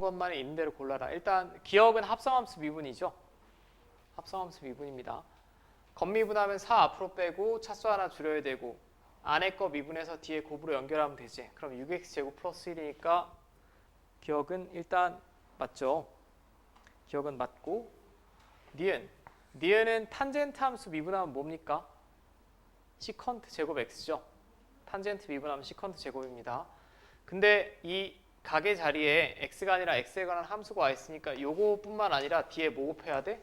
것만 있는 대로 골라라. 일단 기억은 합성함수 미분이죠. 합성함수 미분입니다. 겉미분하면 4 앞으로 빼고 차수 하나 줄여야 되고 안에 거 미분해서 뒤에 곱으로 연결하면 되지. 그럼 6x 제곱 플러스 1이니까 기억은 일단 맞죠. 기억은 맞고 니은 니은은 탄젠트 함수 미분하면 뭡니까? 시컨트 제곱 x죠. 탄젠트 미분하면 시컨트 제곱입니다. 근데 이 각의 자리에 x가 아니라 x에 관한 함수가 와 있으니까 요거뿐만 아니라 뒤에 뭐 곱해야 돼?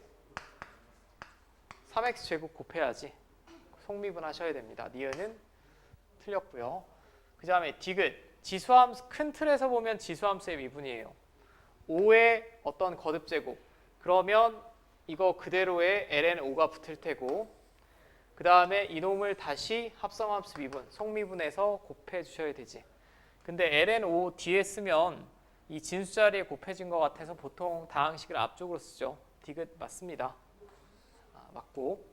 3x 제곱 곱해야지. 속미분 하셔야 됩니다. 니은은 틀렸고요. 그 다음에 디귿 지수함수 큰 틀에서 보면 지수함수의 미분이에요. 5의 어떤 거듭 제곱 그러면 이거 그대로의 ln 5가 붙을 테고 그 다음에 이놈을 다시 합성함수 미분 속미분해서 곱해 주셔야 되지. 근데 ln 5 뒤에 쓰면 이 진수 자리에 곱해진 것 같아서 보통 다항식을 앞쪽으로 쓰죠. 디귿 맞습니다. 아, 맞고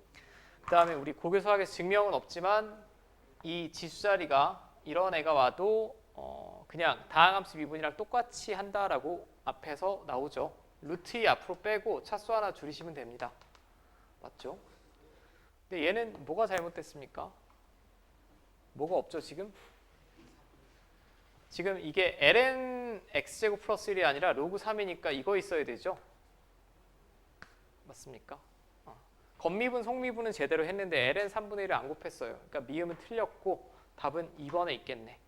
그 다음에 우리 고교 수학에서 증명은 없지만 이 지수 자리가 이런 애가 와도 어, 그냥 다항함수 미분이랑 똑같이 한다라고 앞에서 나오죠. 루트 2 앞으로 빼고 차수 하나 줄이시면 됩니다. 맞죠? 근데 얘는 뭐가 잘못됐습니까? 뭐가 없죠 지금? 지금 이게 ln x제곱 플러스 1이 아니라 로그 3이니까 이거 있어야 되죠? 맞습니까? 어. 겉미분, 속미분은 제대로 했는데 ln 3분의 1을 안 곱했어요. 그러니까 미음은 틀렸고 답은 2번에 있겠네.